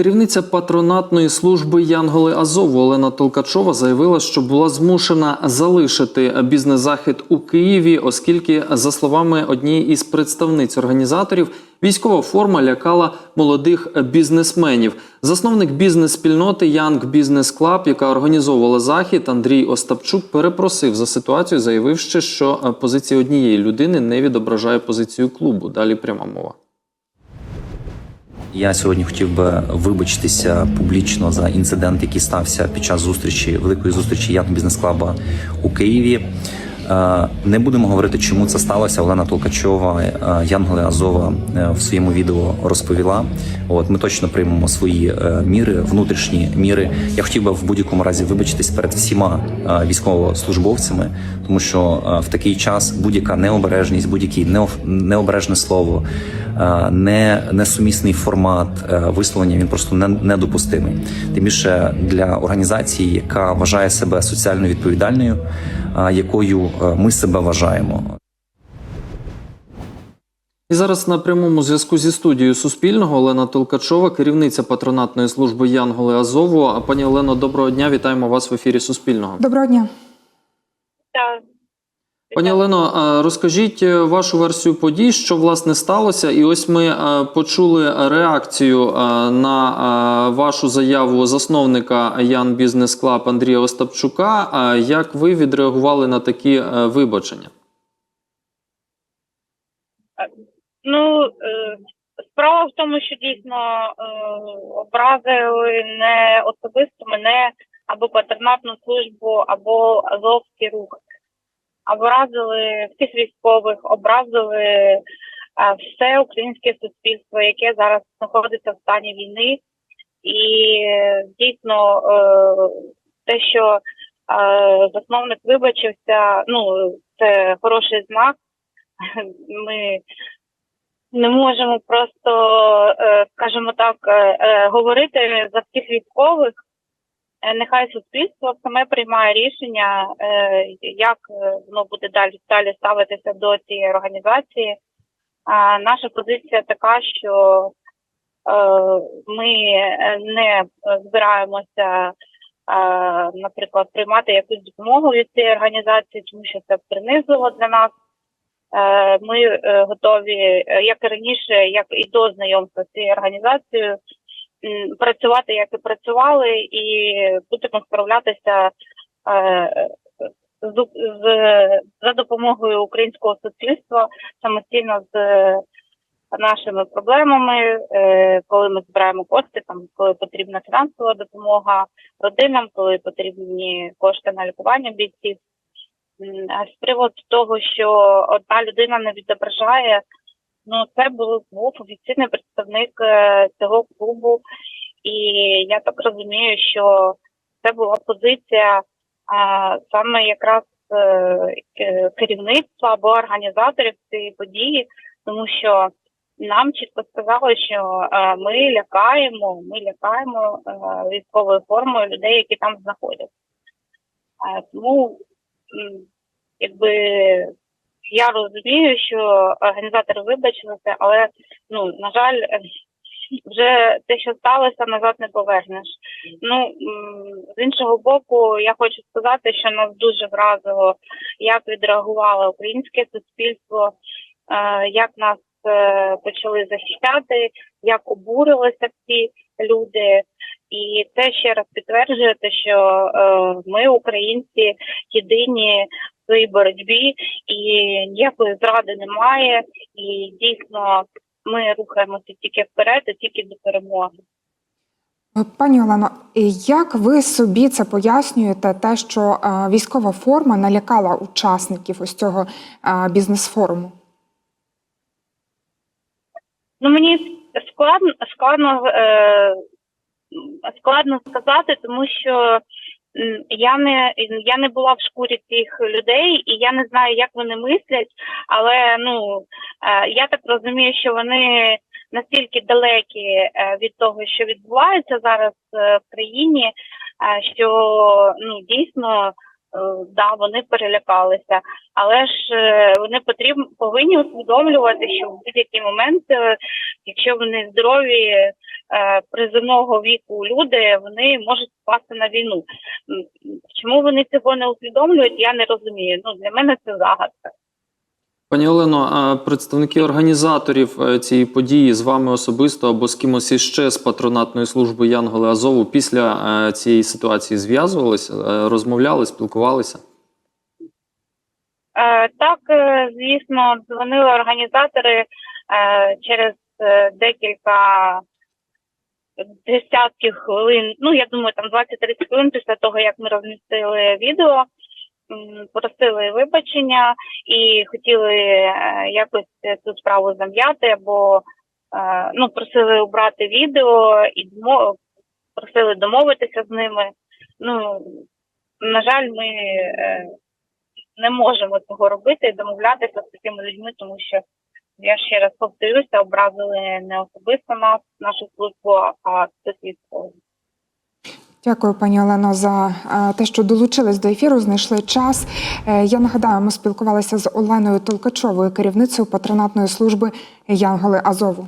Керівниця патронатної служби Янголи Азову Олена Толкачова заявила, що була змушена залишити бізнес-захід у Києві, оскільки, за словами однієї із представниць організаторів, військова форма лякала молодих бізнесменів. Засновник бізнес-спільноти Business Club, яка організовувала захід, Андрій Остапчук перепросив за ситуацію, заявивши, що позиція однієї людини не відображає позицію клубу. Далі пряма мова. Я сьогодні хотів би вибачитися публічно за інцидент, який стався під час зустрічі великої зустрічі Янг Бізнес Клаба у Києві. Е, Не будемо говорити, чому це сталося. Олена Толкачова, е, Янголи Азова е, в своєму відео розповіла. От ми точно приймемо свої міри, внутрішні міри. Я хотів би в будь-якому разі вибачитись перед всіма військовослужбовцями, тому що в такий час будь-яка необережність, будь-яке необережне слово, не несумісний формат висловлення він просто не, недопустимий. Тим більше для організації, яка вважає себе соціально відповідальною, якою ми себе вважаємо. І зараз на прямому зв'язку зі студією Суспільного Олена Толкачова, керівниця патронатної служби Янголи Азову. А пані Олено, доброго дня. Вітаємо вас в ефірі Суспільного. Доброго дня. Так. Пані Олено, розкажіть е, вашу версію подій, що власне сталося, і ось ми е, почули реакцію е, на вашу заяву засновника Ян Бізнес Клаб Андрія Остапчука. Як ви відреагували на такі вибачення? Ну, справа в тому, що дійсно образили не особисто мене або патронатну службу, або Азовський рух. Образили всіх військових, образили е, все українське суспільство, яке зараз знаходиться в стані війни. І е, дійсно е, те, що засновник вибачився, ну це хороший знак. Ми не можемо просто, скажімо так, говорити за всіх військових. Е, Нехай суспільство саме приймає рішення, е, як е, воно буде далі далі ставитися до цієї організації. Наша позиція така, що ми не збираємося, наприклад, приймати якусь допомогу від цієї організації, тому що це принизливо для нас. Ми готові, як і раніше, як і до знайомства з цією організацією, працювати як і працювали, і будемо справлятися е, з, з за допомогою українського суспільства самостійно з нашими проблемами, е, коли ми збираємо кошти, там коли потрібна фінансова допомога родинам, коли потрібні кошти на лікування бійців. З приводу того, що одна людина не відображає, ну це був, був офіційний представник е, цього клубу, і я так розумію, що це була позиція а, саме якраз е, е, керівництва або організаторів цієї події, тому що нам чітко сказали, що е, ми лякаємо, ми лякаємо е, військовою формою людей, які там знаходяться. Е, Тому якби я розумію, що організатори вибачилися, але ну на жаль, вже те, що сталося, назад не повернеш. Ну з іншого боку, я хочу сказати, що нас дуже вразило, як відреагувало українське суспільство, е, як нас е, почали захищати, як обурилися всі люди. І це ще раз підтверджує те, що е, ми, українці, єдині своїй боротьбі, і ніякої зради немає. І дійсно ми рухаємося тільки вперед, і тільки до перемоги. Пані Олено, як ви собі це пояснюєте, те, що е, військова форма налякала учасників ось цього е, бізнес-форуму? Ну мені складно складно е, складно сказати, тому що я не я не була в шкурі цих людей, і я не знаю, як вони мислять. Але ну е, я так розумію, що вони настільки далекі е, від того, що відбувається зараз е, в країні, що ну дійсно. Да, вони перелякалися, але ж вони потрібно повинні усвідомлювати, що в будь-який момент, якщо вони здорові, е, е, віку люди вони можуть впасти на війну. Чому вони цього не усвідомлюють, я не розумію. Ну для мене це загадка. Пані Олено, а представники організаторів е, цієї події з вами особисто або з кимось іще з патронатної служби Янголи Азову після е, цієї ситуації зв'язувалися, розмовляли, спілкувалися? Так, звісно, дзвонили організатори через декілька десятків хвилин. Ну, я думаю, там 20-30 хвилин після того, як ми розмістили відео, просили вибачення і хотіли е, якось цю справу зам'яти, або е, ну, просили убрати відео і просили домовитися з ними. Ну, на жаль, ми е, не можемо цього робити і домовлятися з такими людьми, тому що я ще раз повторюся, образили не особисто нас, нашу службу, а хтось військовий. Дякую, пані Олено, за е, те, що долучились до ефіру, знайшли час. Е, Я нагадаю, ми спілкувалися з Оленою Толкачовою, керівницею патронатної служби Янголи Азову.